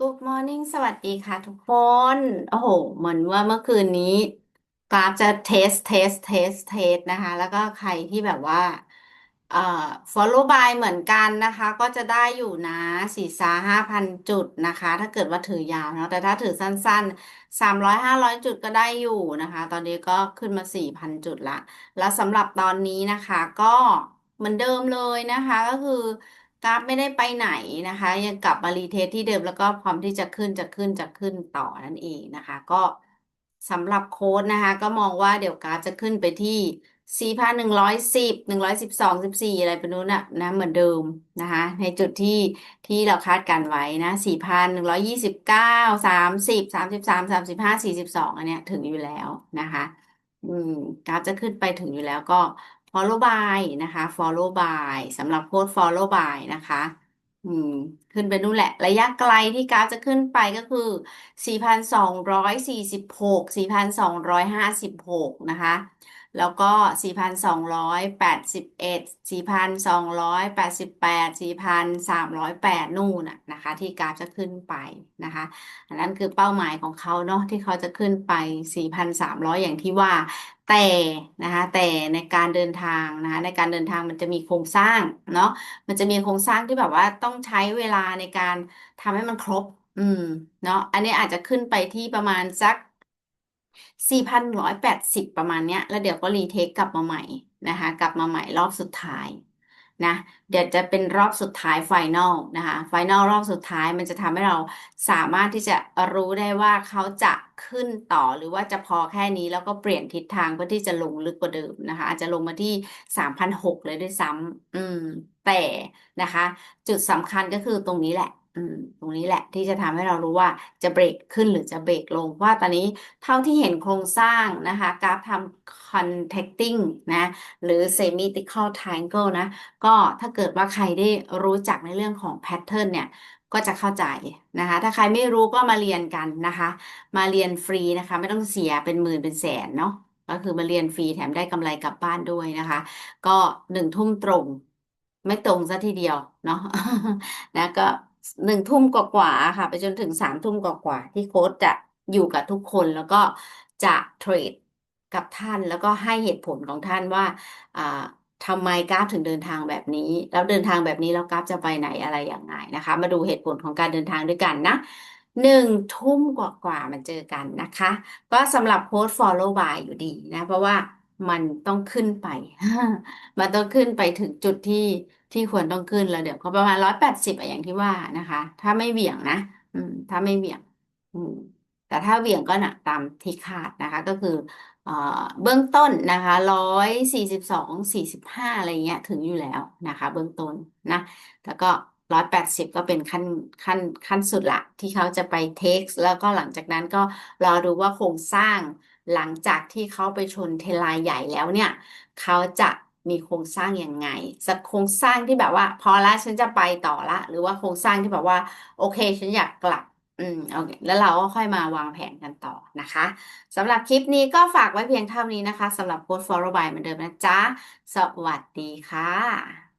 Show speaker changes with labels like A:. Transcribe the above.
A: Good morning สวัสดีค่ะทุกคน โอ้โห เหมือนว่าเมื่อคืนนี้ กราฟจะเทสเทสเทสเทสนะคะ แล้วก็ใครที่แบบว่าเอ่อ follow by เหมือนกันนะคะ ก็จะได้อยู่นะสี่สาห้าพันจุดนะคะ ถ้าเกิดว่าถือยาวเนาะแต่ถ้าถือสั้นๆสามร้อยห้าร้อยจุดก็ได้อยู่นะคะ ตอนนี้ก็ขึ้นมาสี่พันจุดละ แล้วสำหรับตอนนี้นะคะ ก็เหมือนเดิมเลยนะคะ ก็คือ กราฟไม่ได้ไปไหนนะคะ ยังกลับมารีเทสที่เดิมแล้วก็พร้อมที่จะขึ้นจะขึ้นจะขึ้นต่อนั่นเองนะคะ ก็สำหรับโค้ดนะคะ ก็มองว่าเดี๋ยวกราฟจะขึ้นไปที่สี่พันหนึ่งร้อยสิบหนึ่งร้อยสิบสองสิบสี่อะไรเป็นนู้นนะนะเหมือนเดิมนะคะ ในจุดที่ที่เราคาดการไว้นะสี่พันหนึ่งร้อยยี่สิบเก้าสามสิบสามสิบสามสามสิบห้าสี่สิบสองอันเนี้ยถึงอยู่แล้วนะคะ อืมกราฟจะขึ้นไปถึงอยู่แล้วก็ follow by นะคะ follow by สำหรับโค้ด follow by นะคะ อืม ขึ้นไปนู่นแหละ ระยะไกลที่กราฟจะขึ้นไปก็คือ 4,246 4,256 นะคะ แล้วก็ 4,281 4,288 4,308 นู่นน่ะนะคะ ที่กราฟจะขึ้นไปนะคะอันนั้นคือเป้าหมายของเขาเนาะที่เขาจะขึ้นไป 4,300 อย่างที่ว่า แต่นะคะแต่ในการเดินทางนะคะในการเดินทางมันจะมีโครงสร้างเนาะมันจะมีโครงสร้างที่แบบว่าต้องใช้เวลาในการทำให้มันครบ อืมเนาะอันนี้อาจจะขึ้นไปที่ประมาณสัก สี่พันร้อยแปดสิบประมาณเนี้ย แล้วเดี๋ยวก็รีเทคกลับมาใหม่นะคะ กลับมาใหม่รอบสุดท้ายนะ เดี๋ยวจะเป็นรอบสุดท้ายไฟนอลนะคะไฟนอลรอบสุดท้ายมันจะทำให้เราสามารถที่จะรู้ได้ว่าเขาจะขึ้นต่อหรือว่าจะพอแค่นี้แล้วก็เปลี่ยนทิศทางเพื่อที่จะลงลึกกว่าเดิมนะคะ อาจจะลงมาที่สามพันหกเลยด้วยซ้ำอืม แต่นะคะ จุดสำคัญก็คือตรงนี้แหละ อืม ตรงนี้แหละที่จะทำให้เรารู้ว่าจะเบรกขึ้นหรือจะเบรกลงเพราะว่าตอนนี้เท่าที่เห็นโครงสร้างนะคะ กราฟทำ contacting นะ หรือ symmetrical triangle นะ ก็ถ้าเกิดว่าใครได้รู้จักในเรื่องของ pattern เนี่ย ก็จะเข้าใจนะคะ ถ้าใครไม่รู้ก็มาเรียนกันนะคะ มาเรียนฟรีนะคะ ไม่ต้องเสียเป็นหมื่นเป็นแสนเนาะก็คือมาเรียนฟรีแถมได้กำไรกลับบ้านด้วยนะคะ ก็หนึ่งทุ่มตรง ไม่ตรงซะทีเดียวเนาะนะก็ หนึ่งทุ่มกว่าๆค่ะ ไปจนถึงสามทุ่มกว่าๆที่โค้ชจะอยู่กับทุกคนแล้วก็จะเทรดกับท่านแล้วก็ให้เหตุผลของท่านว่าอ่าทำไมกราฟถึงเดินทางแบบนี้ แล้วเดินทางแบบนี้แล้วกราฟจะไปไหนอะไรอย่างไงนะคะ มาดูเหตุผลของการเดินทางด้วยกันนะหนึ่งทุ่มกว่าๆมันเจอกันนะคะ ก็สำหรับโค้ด follow by อยู่ดีนะ เพราะว่า มันต้องขึ้นไป มันต้องขึ้นไปถึงจุดที่ที่ควรต้องขึ้นแล้วเดี๋ยวเขาประมาณร้อยแปดสิบอย่างที่ว่านะคะ ถ้าไม่เหวี่ยงนะ อืม ถ้าไม่เหวี่ยง อืม แต่ถ้าเหวี่ยงก็หนักตามที่คาดนะคะ ก็คือเอ่อเบื้องต้นนะคะร้อยสี่สิบสองสี่สิบห้าอะไรเงี้ย ถึงอยู่แล้วนะคะ เบื้องต้นนะแล้วก็ร้อยแปดสิบก็เป็นขั้นขั้นขั้นสุดละที่เขาจะไปเทคแล้วก็หลังจากนั้นก็รอดูว่าโครงสร้าง หลังจากที่เขาไปชนเทลน์ใหญ่แล้วเนี่ย เขาจะมีโครงสร้างยังไง สักโครงสร้างที่แบบว่า พอละฉันจะไปต่อละ หรือว่าโครงสร้างที่แบบว่า โอเค ฉันอยากกลับ อืมโอเคแล้วเราก็ค่อยมาวางแผนกันต่อนะคะสำหรับคลิปนี้ก็ฝากไว้เพียงเท่านี้นะคะสำหรับโค้ด follow by เหมือนเดิมนะจ๊ะ สวัสดีค่ะ